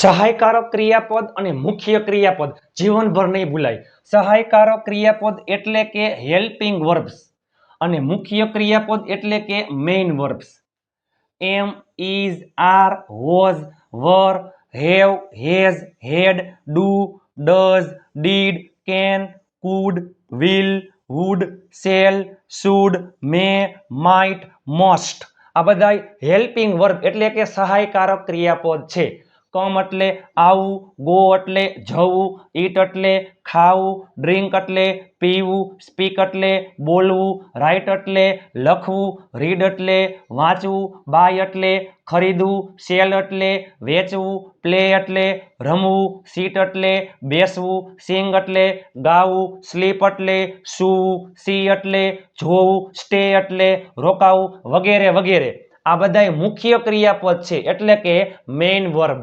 સહાયકારક ક્રિયાપદ અને મુખ્ય ક્રિયાપદ. જીવનભર નહીં ભૂલાય. સહાયકારક ક્રિયાપદ એટલે કે હેલ્પિંગ વર્બ્સ અને મુખ્ય ક્રિયાપદ એટલે કે main verbs. Am is are, was, were, have, has, had, do, does, did, can, could, will, would, shall, should, may, might, must. આ બધા હેલ્પિંગ વર્બ એટલે કે સહાયકારક ક્રિયાપદ છે. કમ એટલે આવું, ગો એટલે જવું, ઈટ એટલે ખાવું, ડ્રિંક એટલે પીવું, સ્પીક એટલે બોલવું રાઇટ એટલે લખવું, રીડ એટલે વાંચવું, બાય એટલે ખરીદવું, સેલ એટલે વેચવું, પ્લે એટલે રમવું, સીટ એટલે બેસવું, સિંગ એટલે ગાવું, સ્લીપ એટલે સૂવું, સી એટલે જોવું, સ્ટે એટલે રોકાવું, વગેરે વગેરે. આ બધાય મુખ્ય ક્રિયાપદ છે. એટલે કે મેઇન વર્બ.